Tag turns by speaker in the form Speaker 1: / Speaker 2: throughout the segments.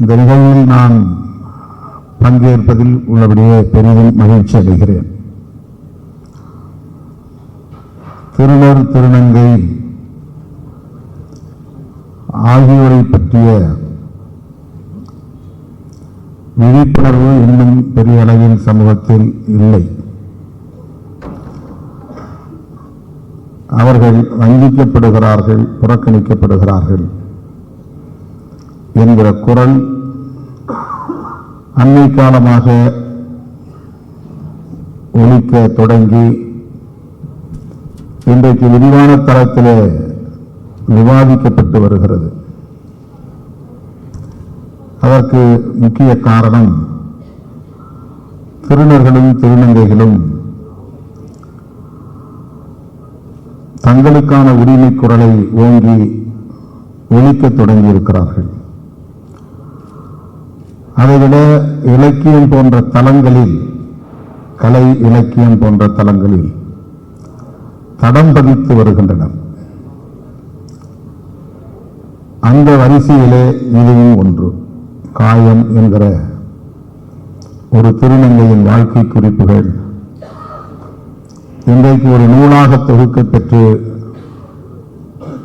Speaker 1: இந்த நிகழ்வில் நான் பங்கேற்பதில் உள்ளபடியே பெரிதும் மகிழ்ச்சி அடைகிறேன். திருநூர் திருநங்கை ஆகியோரை பற்றிய விழிப்புணர்வு இன்னும் பெரிய அளவில் சமூகத்தில் இல்லை. அவர்கள் வஞ்சிக்கப்படுகிறார்கள் புறக்கணிக்கப்படுகிறார்கள். என்கிற குரல் அண்மை காலமாக ஒழிக்க தொடங்கி இன்றைக்கு விரிவான தளத்திலே விவாதிக்கப்பட்டு வருகிறது. அதற்கு முக்கிய காரணம் திருநர்களும் திருநங்கைகளும் தங்களுக்கான உரிமை குரலை ஓங்கி ஒழிக்க தொடங்கியிருக்கிறார்கள். அதைவிட இலக்கியம் போன்ற தலங்களில் கலை இலக்கியம் போன்ற தலங்களில் தடம் பதித்து வருகின்றன அந்த வரிசையிலே இதுவும் ஒன்று. காயம் என்கிற ஒரு திருநங்கையின் வாழ்க்கை குறிப்புகள். இன்றைக்கு ஒரு நூலாக தொகுக்க பெற்று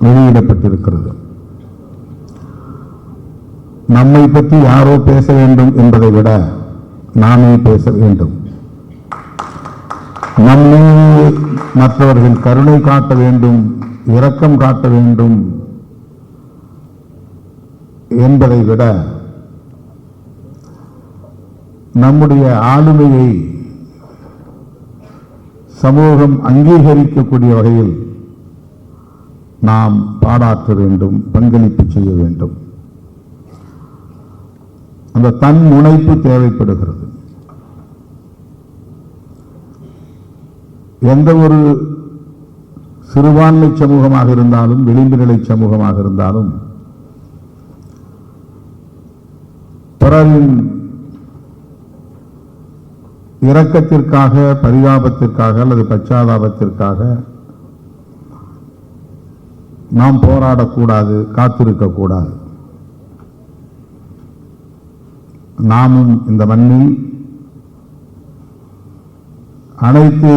Speaker 1: வெளியிடப்பட்டிருக்கிறது. நம்மை பற்றி யாரோ பேச வேண்டும் என்பதை விட நாமே பேச வேண்டும். நம் மற்றவர்கள் கருணை காட்ட வேண்டும் இரக்கம் காட்ட வேண்டும் என்பதை விட நம்முடைய ஆளுமையை சமூகம் அங்கீகரிக்கக்கூடிய வகையில் நாம் பாடாற்ற வேண்டும் பங்களிப்பு செய்ய வேண்டும். அந்த தன் முனைப்பு தேவைப்படுகிறது. எந்த ஒரு சிறுபான்மை சமூகமாக இருந்தாலும் விளிம்பு நிலை சமூகமாக இருந்தாலும் பிறரின் இரக்கத்திற்காக பரிதாபத்திற்காக அல்லது பச்சாதாபத்திற்காக நாம் போராடக்கூடாது காத்திருக்கக்கூடாது. நாமும் இந்த மண்ணில் அனைத்து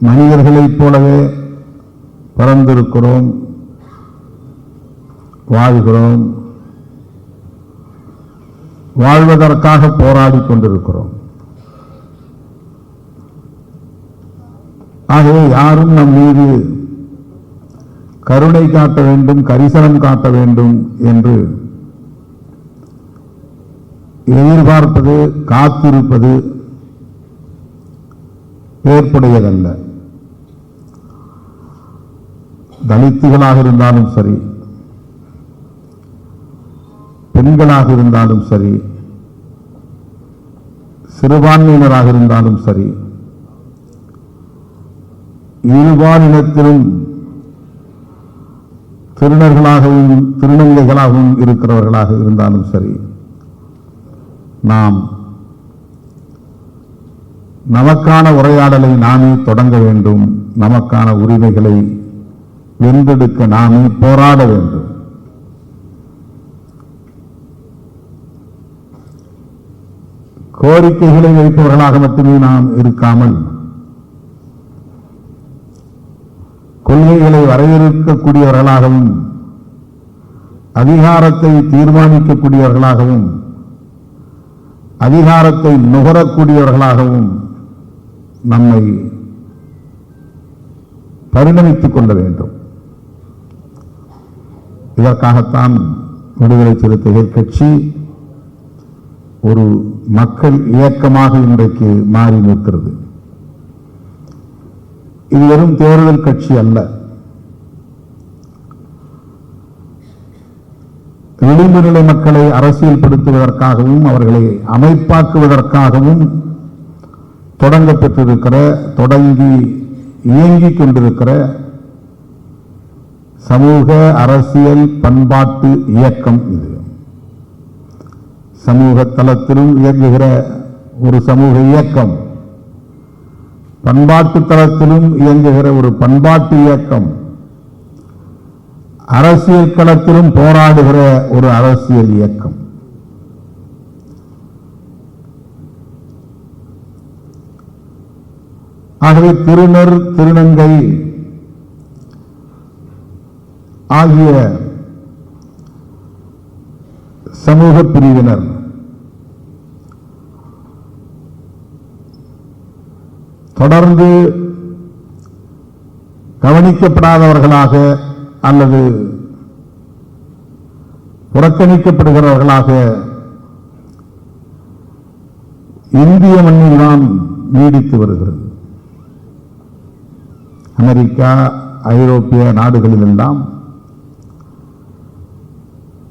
Speaker 1: மனிதர்களைப் போலவே பிறந்திருக்கிறோம் வாழ்கிறோம் வாழ்வதற்காக போராடி கொண்டிருக்கிறோம். ஆகவே யாரும் நம் மீது கருணை காட்ட வேண்டும் கரிசனம் காட்ட வேண்டும் என்று எதிர்பார்ப்பது காத்திருப்பது ஏற்புடையதல்ல. தலித்துகளாக இருந்தாலும் சரி பெண்களாக இருந்தாலும் சரி சிறுபான்மையினராக இருந்தாலும் சரி இருபாலினத்திலும் திருநர்களாகவும் திருநங்கைகளாகவும் இருக்கிறவர்களாக இருந்தாலும் சரி நாம் நமக்கான உரையாடலை நாமே தொடங்க வேண்டும். நமக்கான உரிமைகளை வென்றெடுக்க நாமே போராட வேண்டும். கோரிக்கைகளை வைப்பவர்களாக மட்டுமே நாம் இருக்காமல் கொள்கைகளை வரையறுக்கக்கூடியவர்களாகவும் அதிகாரத்தை தீர்மானிக்கக்கூடியவர்களாகவும் அதிகாரத்தை நுகரக்கூடியவர்களாகவும் நம்மை பரிணமித்துக் கொள்ள வேண்டும். இதற்காகத்தான் விடுதலை சிறுத்தைகள் கட்சி ஒரு மக்கள் இயக்கமாக இன்றைக்கு மாறி நிற்கிறது. இது வெறும் தேர்தல் கட்சி அல்ல. விளிம்பு நிலை மக்களை அரசியல்படுத்துவதற்காகவும் அவர்களை அமைப்பாக்குவதற்காகவும் தொடங்கப்பட்டிருக்கிற தொடங்கி இயங்கிக் கொண்டிருக்கிற சமூக அரசியல் பண்பாட்டு இயக்கம் இது. சமூக தளத்திலும் இயங்குகிற ஒரு சமூக இயக்கம். பண்பாட்டு தளத்திலும் இயங்குகிற ஒரு பண்பாட்டு இயக்கம். அரசியல் களத்திலும் போராடுகிற ஒரு அரசியல் இயக்கம். ஆகவே திருநர் திருநங்கை ஆகிய சமூக பிரிவினர் தொடர்ந்து கவனிக்கப்படாதவர்களாக அல்லது புறக்கணிக்கப்படுகிறவர்களாக இந்திய மண்ணில்தான் நீடித்து வருகிறது. அமெரிக்கா ஐரோப்பிய நாடுகளிலெல்லாம்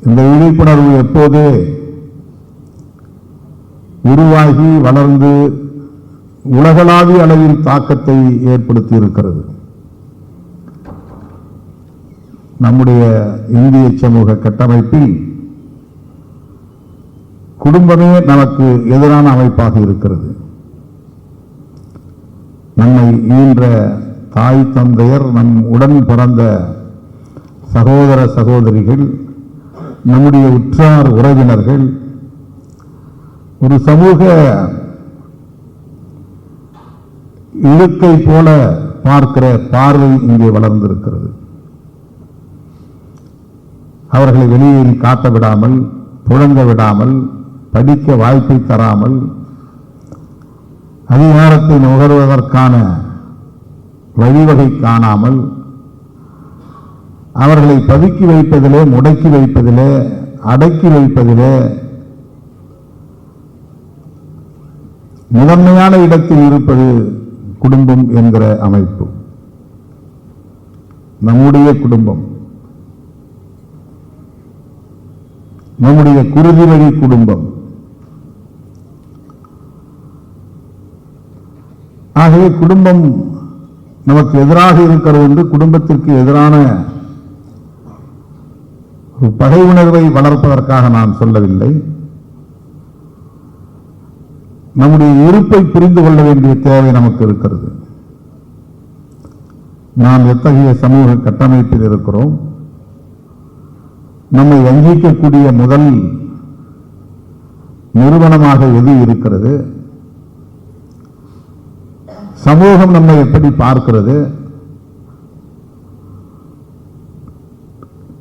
Speaker 1: இந்த விழிப்புணர்வு எப்போது உருவாகி வளர்ந்து உலகளாவிய அளவில் தாக்கத்தை ஏற்படுத்தி இருக்கிறது. நம்முடைய இந்திய சமூக கட்டமைப்பில் குடும்பமே நமக்கு எதிரான அமைப்பாக இருக்கிறது. நம்மை ஈன்ற தாய் தந்தையர் நம் உடன் பிறந்த சகோதர சகோதரிகள் நம்முடைய உற்றார் உறவினர்கள் ஒரு சமூக இழுக்கை போல பார்க்கிற பார்வை இங்கே வளர்ந்திருக்கிறது. அவர்களை வெளியில் காட்ட விடாமல் புழங்க விடாமல் படிக்க வாய்ப்பை தராமல் அதிகாரத்தை நுகர்வதற்கான வழிவகை காணாமல் அவர்களை பதுக்கி வைப்பதிலே முடக்கி வைப்பதிலே அடக்கி வைப்பதிலே முதன்மையான இடத்தில் இருப்பது குடும்பம் என்கிற அமைப்பு. நம்முடைய குடும்பம். நம்முடைய குருதி வழி குடும்பம். ஆகவே குடும்பம் நமக்கு எதிராக இருக்கிறது என்று குடும்பத்திற்கு எதிரான பகை உணர்வை வளர்ப்பதற்காக நான் சொல்லவில்லை. நம்முடைய இருப்பை புரிந்து கொள்ள வேண்டிய தேவை நமக்கு இருக்கிறது. நாம் எத்தகைய சமூக கட்டமைப்பில் இருக்கிறோம்? நம்மை வஞ்சிக்கக்கூடிய முதல் நிறுவனமாக எது இருக்கிறது? சமூகம் நம்மை எப்படி பார்க்கிறது?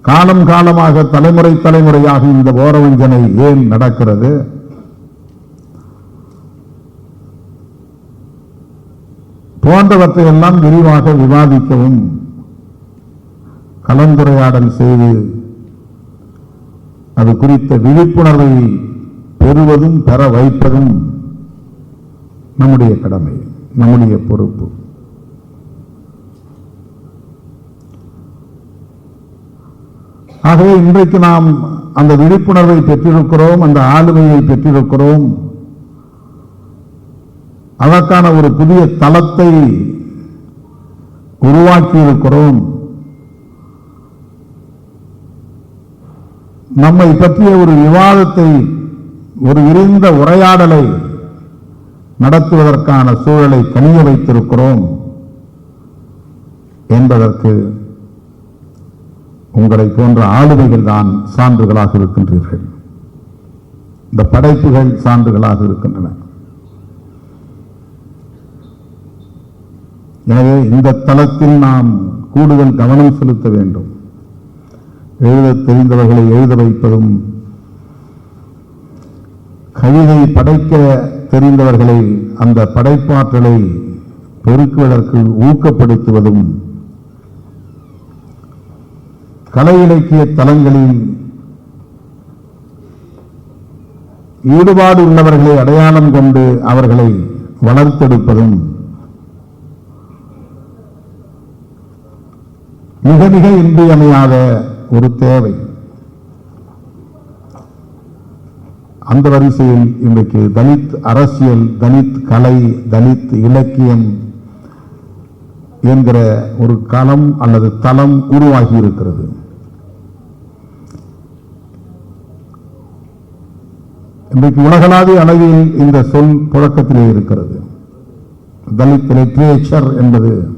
Speaker 1: காலம் காலமாக தலைமுறை தலைமுறையாக இந்த ஓரவஞ்சனை ஏன் நடக்கிறது? போன்றவற்றை எல்லாம் விரிவாக விவாதிக்கவும் கலந்துரையாடல் செய்து அது குறித்த விழிப்புணர்வை பெறுவதும் பெற வைப்பதும் நம்முடைய கடமை நம்முடைய பொறுப்பு. ஆகவே இன்றைக்கு நாம் அந்த விழிப்புணர்வை பெற்றிருக்கிறோம் அந்த ஆளுமையை பெற்றிருக்கிறோம். அதற்கான ஒரு புதிய தளத்தை உருவாக்கியிருக்கிறோம். நம்மை பற்றிய ஒரு விவாதத்தை ஒரு விரிந்த உரையாடலை நடத்துவதற்கான சூழலை கணிய வைத்திருக்கிறோம் என்பதற்கு உங்களை போன்ற ஆளுமைகள் தான் சான்றுகளாக இருக்கின்றீர்கள். இந்த படைப்புகள் சான்றுகளாக இருக்கின்றன. எனவே இந்த தளத்தில் நாம் கூடுதல் கவனம் செலுத்த வேண்டும். எழுதத் தெரிந்தவர்களை எழுத வைப்பதும் கவிதை படைக்க தெரிந்தவர்களை அந்த படைப்பாற்றலை பெருக்குவதற்கு ஊக்கப்படுத்துவதும் கலை இலக்கிய தலங்களில் ஈடுபாடு உள்ளவர்களை அடையாளம் கொண்டு அவர்களை வளர்த்தெடுப்பதும் மிக மிக இன்றியமையாத ஒரு தேவை. அந்த வரிசையில் இன்றைக்கு தலித் அரசியல் தலித் கலை தலித் இலக்கியம் என்கிற ஒரு களம் அல்லது தளம் உருவாகி இருக்கிறது. இன்றைக்கு உலகளாவிய அளவில் இந்த சொல் புழக்கத்திலே இருக்கிறது. தலித் லிட்ரேச்சர் என்பது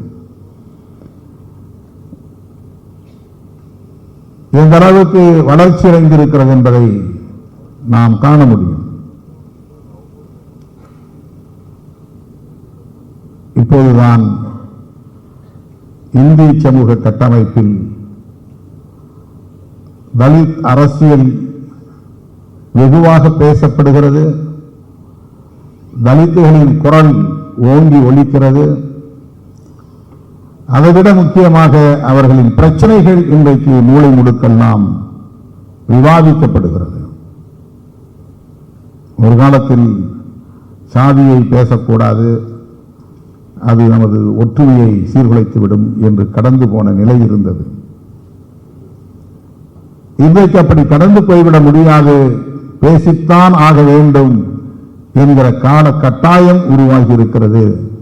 Speaker 1: எந்த அளவுக்கு வளர்ச்சி அடைந்திருக்கிறது என்பதை நாம் காண முடியும். இப்போதுதான் இந்திய சமூக கட்டமைப்பில் தலித் அரசியல் வெகுவாக பேசப்படுகிறது. தலித்துகளின் குரல் ஓங்கி ஒலிக்கிறது. அதைவிட முக்கியமாக அவர்களின் பிரச்சனைகள் இன்றைக்கு மூளை முடுக்கெல்லாம் விவாதிக்கப்படுகிறது. ஒரு காலத்தில் சாதியை பேசக்கூடாது அது நமது ஒற்றுமையை சீர்குலைத்துவிடும் என்று கடந்து போன நிலை இருந்தது. இன்றைக்கு அப்படி கடந்து போய்விட முடியாது பேசித்தான் ஆக வேண்டும் என்கிற கால கட்டாயம் உருவாகி இருக்கிறது.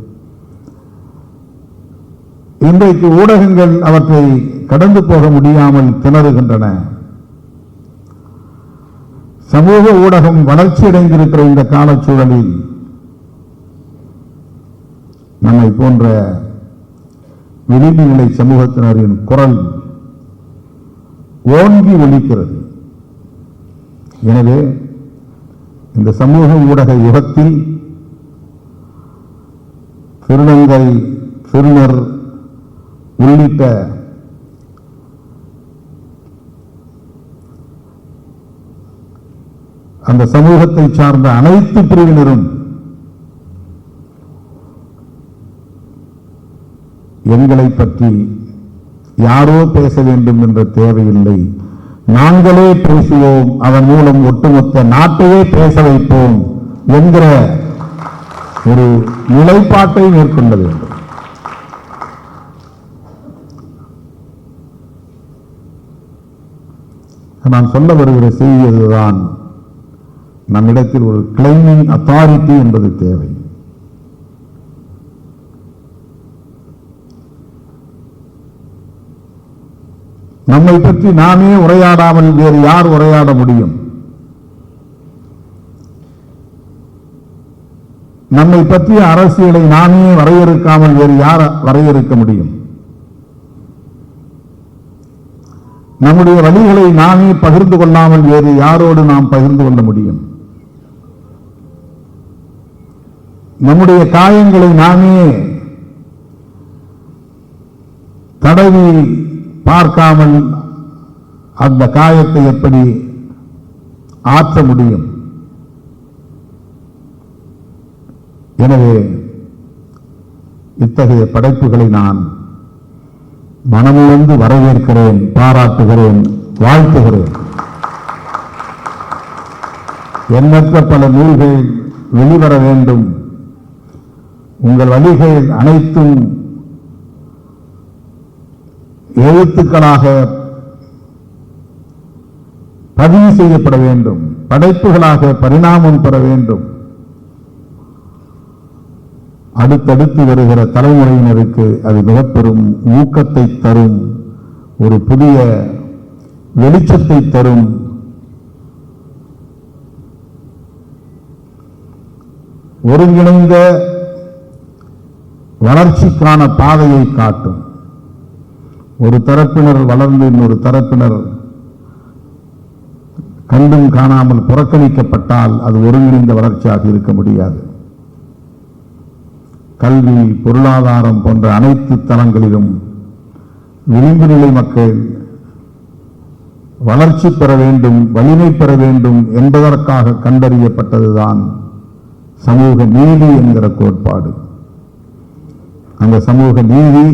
Speaker 1: இன்றைக்கு ஊடகங்கள் அவற்றை கடந்து போக முடியாமல் திணறுகின்றன. சமூக ஊடகம் வளர்ச்சியடைந்திருக்கிற இந்த காலச்சூழலில் நம்மை போன்ற விளிம்பு நிலை சமூகத்தினரின் குரல் ஓங்கி ஒலிக்கிறது. எனவே இந்த சமூக ஊடக யுகத்தில் திருநங்கை திருநர் உள்ளிட்ட அந்த சமூகத்தை சார்ந்த அனைத்து பிரிவினரும் எங்களை பற்றி யாரோ பேச வேண்டும் என்ற தேவையில்லை. நாங்களே பேசுவோம். அதன் மூலம் ஒட்டுமொத்த நாட்டையே பேச வைப்போம் என்கிற ஒரு நிலைப்பாட்டை மேற்கொள்ள வேண்டும். நான் சொல்ல வருகிற செய்தி அதுதான் நம்மிடத்தில் ஒரு கிளைமிங் அத்தாரிட்டி என்பது தேவை. நம்மை பற்றி நாமே உரையாடாமல் வேறு யார் உரையாட முடியும்? நம்மை பற்றிய அரசியலை நாமே வரையறுக்காமல் வேறு யார் வரையறுக்க முடியும்? நம்முடைய வழிகளை நாமே பகிர்ந்து கொள்ளாமல் வேறு யாரோடு நாம் பகிர்ந்து கொள்ள முடியும்? நம்முடைய காயங்களை நாமே தடவி பார்க்காமல் அந்த காயத்தை எப்படி ஆற்ற முடியும்? எனவே இத்தகைய படைப்புகளை நான் மனமுழந்து வரவேற்கிறேன் பாராட்டுகிறேன் வாழ்த்துகிறேன். எண்ணற்ற பல நூல்கள் வெளிவர வேண்டும். உங்கள் வழிகள் அனைத்தும் எழுத்துக்களாக பதிவு செய்யப்பட வேண்டும். படைப்புகளாக பரிணாமம் பெற வேண்டும். அடுத்தடுத்து வருகிற தலைமுறையினருக்கு அது மிகப்பெரும் ஊக்கத்தை தரும் ஒரு புதிய வெளிச்சத்தை தரும். ஒருங்கிணைந்த வளர்ச்சிக்கான பாதையை காட்டும். ஒரு தரப்பினர் வளர்ந்து இன்னொரு தரப்பினர் கண்டும் காணாமல் புறக்கணிக்கப்பட்டால் அது ஒருங்கிணைந்த வளர்ச்சியாக இருக்க முடியாது. கல்வி பொருளாதாரம் போன்ற அனைத்து தளங்களிலும் விளிம்பு நிலை மக்கள் வளர்ச்சி பெற வேண்டும் வலிமை பெற வேண்டும் என்பதற்காக கண்டறியப்பட்டதுதான் சமூக நீதி என்கிற கோட்பாடு. அந்த சமூக நீதி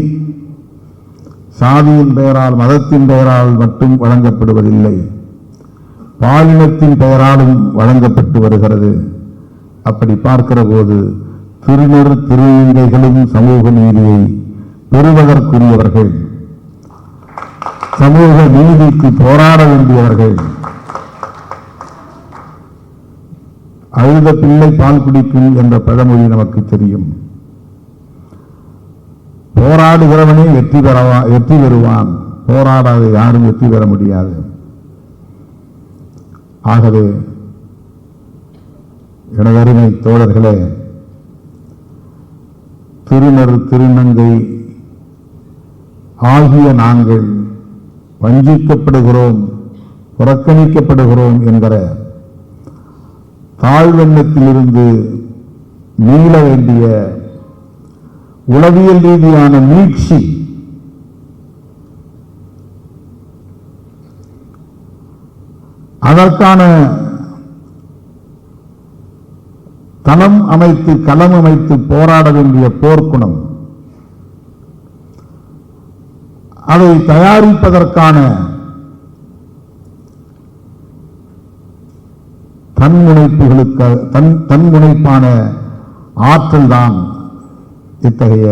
Speaker 1: சாதியின் பெயரால் மதத்தின் பெயரால் மட்டும் வழங்கப்படுவதில்லை. பாலினத்தின் பெயராலும் வழங்கப்பட்டு வருகிறது. அப்படி பார்க்கிற போது திருநர் திருநங்கைகளும் சமூக நீதியை பெறுவதற்குரியவர்கள் சமூக நீதிக்கு போராட வேண்டியவர்கள். அழுத பிள்ளை பால் குடிக்கும் என்ற பழமொழி நமக்கு தெரியும். போராடுகிறவனே வெற்றி பெறவா வெற்றி பெறுவான். போராடாத யாரும் வெற்றி பெற முடியாது. ஆகவே எனதருமை தோழர்களே திருநர் திருநங்கை ஆகிய நாங்கள் வஞ்சிக்கப்படுகிறோம் புறக்கணிக்கப்படுகிறோம் என்கிற தாழ்வெண்ணத்திலிருந்து மீள வேண்டிய உளவியல் ரீதியான மீட்சி அதற்கான தளம் அமைத்து களம் அமைத்து போராட வேண்டிய போர்க்குணம். அதை தயாரிப்பதற்கான தன்முனைப்புகளுக்கு தன் தன்முனைப்பான ஆற்றல் தான் இத்தகைய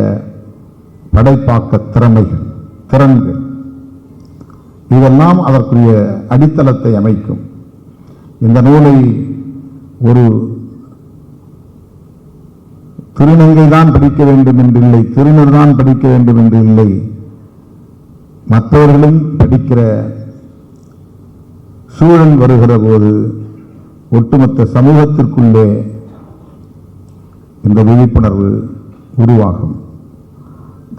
Speaker 1: படைப்பாக்க திறமைகள் திறன்கள். இதெல்லாம் அதற்குரிய அடித்தளத்தை அமைக்கும். இந்த நூலை ஒரு திருநங்கை தான் படிக்க வேண்டும் என்று இல்லை திருநர் தான் படிக்க வேண்டும் என்று இல்லை மற்றவர்களும் படிக்கிற சூழல் வருகிற போது ஒட்டுமொத்த சமூகத்திற்குள்ளே இந்த விழிப்புணர்வு உருவாகும்.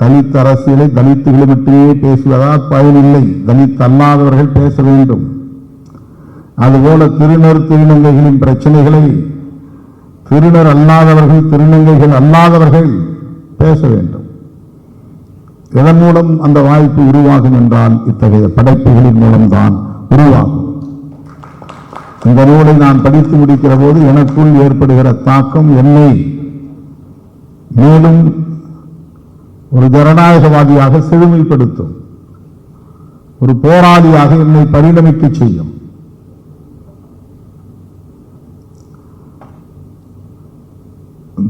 Speaker 1: தலித் அரசியலை தலித்துகள் மட்டுமே பேசுவதால் பயனில்லை தலித் அல்லாதவர்கள் பேச வேண்டும். அதுபோல திருநர் திருநங்கைகளின் பிரச்சனைகளை திருநர் அல்லாதவர்கள் திருநங்கைகள் அல்லாதவர்கள் பேச வேண்டும். இதன் மூலம் அந்த வாய்ப்பு உருவாகும் என்றால் இத்தகைய படைப்புகளின் மூலம்தான் உருவாகும். இந்த நூலை நான் படித்து முடிக்கிற போது எனக்குள் ஏற்படுகிற தாக்கம் என்னை மேலும் ஒரு ஜனநாயகவாதியாக செழுமைப்படுத்தும். ஒரு போராளியாக என்னை பரிணமிக்க செய்யும்.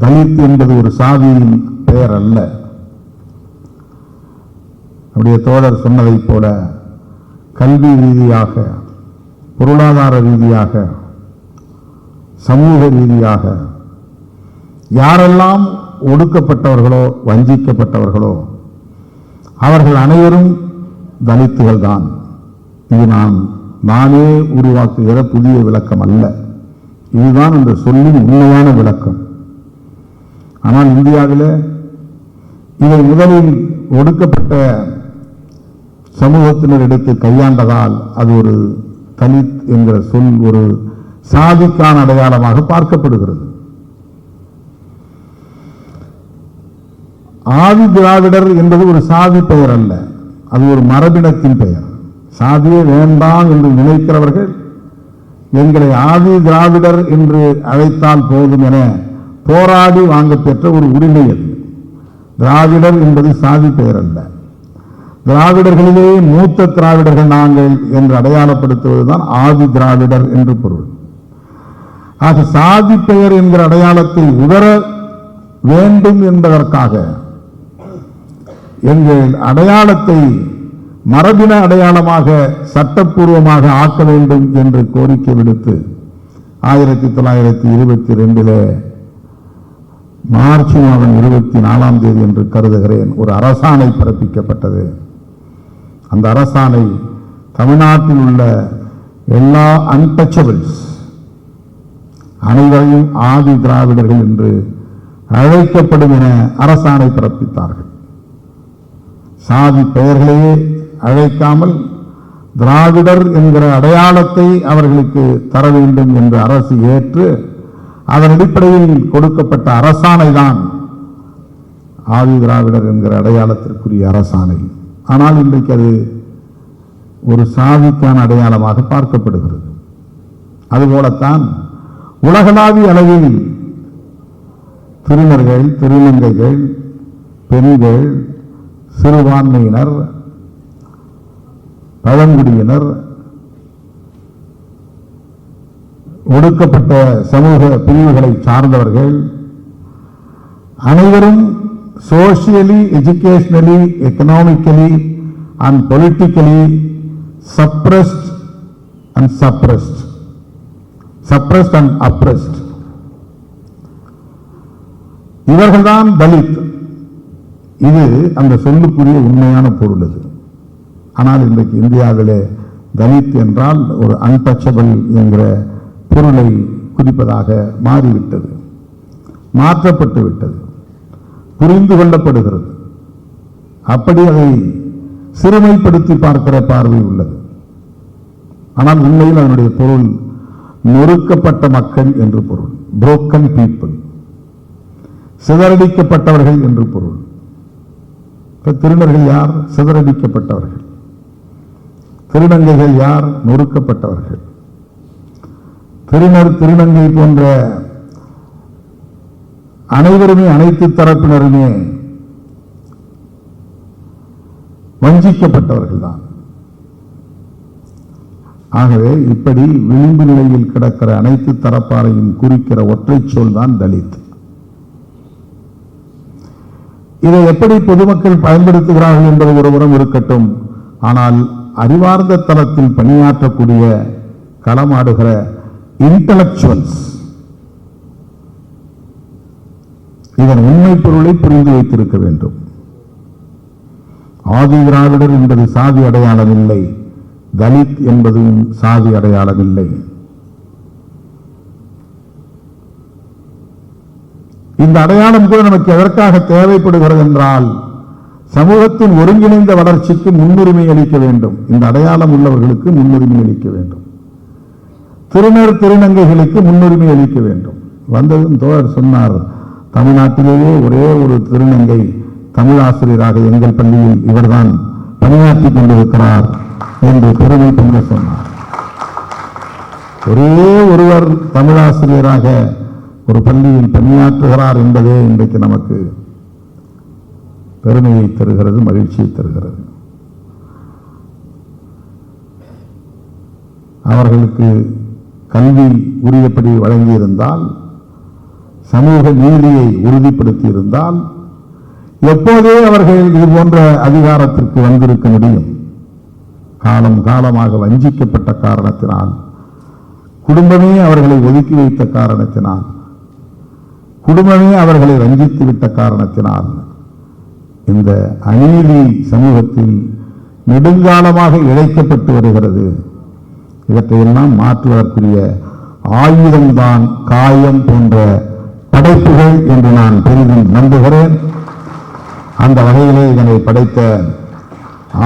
Speaker 1: தலித் என்பது ஒரு சாதியின் பெயர் அல்ல நம்முடைய தோழர் சொன்னதைப் போல கல்வி ரீதியாக பொருளாதார ரீதியாக சமூக ரீதியாக யாரெல்லாம் ஒடுக்கப்பட்டவர்களோ வஞ்சிக்கப்பட்டவர்களோ அவர்கள் அனைவரும் தலித்துகள் தான். இது நான் நானே உருவாக்குகிற புதிய விளக்கம் அல்ல. இதுதான் அந்த சொல்லின் உண்மையான விளக்கம். ஆனால் இந்தியாவில் இதை முதலில் ஒடுக்கப்பட்ட சமூகத்தினர் எடுத்து கையாண்டதால் அது ஒரு தலித் என்கிற சொல் ஒரு சாதிக்கான அடையாளமாக பார்க்கப்படுகிறது. ஆதி திராவிடர் என்பது ஒரு சாதி பெயர் அல்ல. அது ஒரு மரபினத்தின் பெயர். சாதியே வேண்டாம் என்று நினைக்கிறவர்கள் எங்களை ஆதி திராவிடர் என்று அழைத்தால் போதும் என போராடி வாங்க பெற்ற ஒரு உரிமை அது. திராவிடர் என்பது சாதி பெயர் அல்ல திராவிடர்களிலே மூத்த திராவிடர்கள் நாங்கள் என்று அடையாளப்படுத்துவதுதான் ஆதி திராவிடர் என்று பொருள். ஆக சாதி பெயர் என்கிற அடையாளத்தை உதர வேண்டும் என்பதற்காக எங்கள் அடையாளத்தை மரபின அடையாளமாக சட்டப்பூர்வமாக ஆக்க வேண்டும் என்று கோரிக்கை விடுத்து ஆயிரத்தி தொள்ளாயிரத்தி இருபத்தி ரெண்டில் மார்ச் மாதம் இருபத்தி நாலாம் தேதி என்று கருதுகிறேன். ஒரு அரசாணை பிறப்பிக்கப்பட்டது. அந்த அரசாணை தமிழ்நாட்டில் உள்ள எல்லா அன்டச்சபிள்ஸ் அனைவரையும் ஆதி திராவிடர்கள் என்று அழைக்கப்படும் என அரசாணை பிறப்பித்தார்கள். சாதி பெயர்களையே அழைக்காமல் திராவிடர் என்கிற அடையாளத்தை அவர்களுக்கு தர வேண்டும் என்று அரசு ஏற்று அதன் அடிப்படையில் கொடுக்கப்பட்ட அரசாணை தான் ஆதி திராவிடர் என்கிற அடையாளத்திற்குரிய அரசாணை. ஆனால் இன்றைக்கு அது ஒரு சாதிக்கான அடையாளமாக பார்க்கப்படுகிறது. அதுபோலத்தான் உலகளாவிய அளவில் திருநர்கள் திருநங்கைகள் பெண்கள் சிறுபான்மையினர் பழங்குடியினர் ஒடுக்கப்பட்ட சமூக பிரிவுகளை சார்ந்தவர்கள் அனைவரும் socially educationally economically and politically suppressed and suppressed suppressed and oppressed இவர்கள்தான் தலித். இது அந்த சொல்லுக்குரிய உண்மையான பொருள் அது. ஆனால் இன்றைக்கு இந்தியாவிலே தலித் என்றால் ஒரு அன்டச்சபிள் என்கிற பொருளை குறிப்பதாக மாறிவிட்டது மாற்றப்பட்டு விட்டது புரிந்து கொள்ளப்படுகிறது. அப்படி அதை சிறுமைப்படுத்தி பார்க்கிற பார்வை உள்ளது. ஆனால் உண்மையில் அதனுடைய பொருள் நொறுக்கப்பட்ட மக்கள் என்று பொருள் புரோக்கன் பீப்புள் சிதறடிக்கப்பட்டவர்கள் என்று பொருள். திருநர்கள் யார்? சிதறடிக்கப்பட்டவர்கள். திருநங்கைகள் யார்? நொறுக்கப்பட்டவர்கள். திருநர் திருநங்கை போன்ற அனைவருமே அனைத்து தரப்பினருமே வஞ்சிக்கப்பட்டவர்கள் தான் ஆகவே இப்படி விளிம்பு நிலையில் கிடக்கிற அனைத்து தரப்பாரையும் குறிக்கிற ஒற்றை சொல் தான் தலித். இதை எப்படி பொதுமக்கள் பயன்படுத்துகிறார்கள் என்பது ஒருபுறம் இருக்கட்டும். ஆனால் அறிவார்ந்த தளத்தில் பணியாற்றக்கூடிய களமாடுகிற இன்டலக்சுவல்ஸ் இதன் உண்மை பொருளை புரிந்து வைத்திருக்க வேண்டும். ஆதி திராவிடர் என்பது சாதி அடையாளம் இல்லை. தலித் என்பதும் சாதி அடையாளம் இல்லை. இந்த அடையாளம் கூட நமக்கு எதற்காக தேவைப்படுகிறது என்றால் சமூகத்தின் ஒருங்கிணைந்த வளர்ச்சிக்கு முன்னுரிமை அளிக்க வேண்டும். இந்த அடையாளம் உள்ளவர்களுக்கு முன்னுரிமை அளிக்க வேண்டும். திருநர் திருநங்கைகளுக்கு முன்னுரிமை அளிக்க வேண்டும். வந்ததும் தோழர் சொன்னார் தமிழ்நாட்டிலேயே ஒரே ஒரு திருநங்கை தமிழ் ஆசிரியராக எங்கள் பள்ளியில் இவர்தான் பணியாற்றிக் கொண்டிருக்கிறார் என்று பெருமை பொங்க சொன்னார். ஒரே ஒருவர் தமிழாசிரியராக ஒரு பள்ளியில் பணியாற்றுகிறார் என்பதே இன்றைக்கு நமக்கு பெருமையை தருகிறது மகிழ்ச்சியை தருகிறது. அவர்களுக்கு கல்வி உரியபடி வழங்கியிருந்தால் சமூக நீதியை உறுதிப்படுத்தியிருந்தால் எப்போதே அவர்கள் இது போன்ற அதிகாரத்திற்கு வந்திருக்க முடியும். காலம் காலமாக வஞ்சிக்கப்பட்ட காரணத்தினால் குடும்பமே அவர்களை ஒதுக்கி வைத்த காரணத்தினால் குடும்பமே அவர்களை வஞ்சித்து விட்ட காரணத்தினால் இந்த அநீதி சமூகத்தில் நெடுங்காலமாக இழைக்கப்பட்டு வருகிறது. இவற்றையெல்லாம் மாற்றுவதற்குரிய ஆயுதம்தான் காயம் போன்ற படைப்புகள் என்று நான் பெரிதும் நம்புகிறேன். அந்த வகையிலே இதனை படைத்த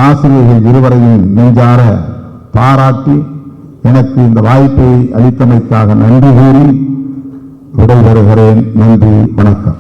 Speaker 1: ஆசிரியர்கள் இருவரையும் நெஞ்சார பாராட்டி எனக்கு இந்த வாய்ப்பை அளித்தமைக்காக நன்றி கூறி விடைபெறுகிறேன். நன்றி வணக்கம்.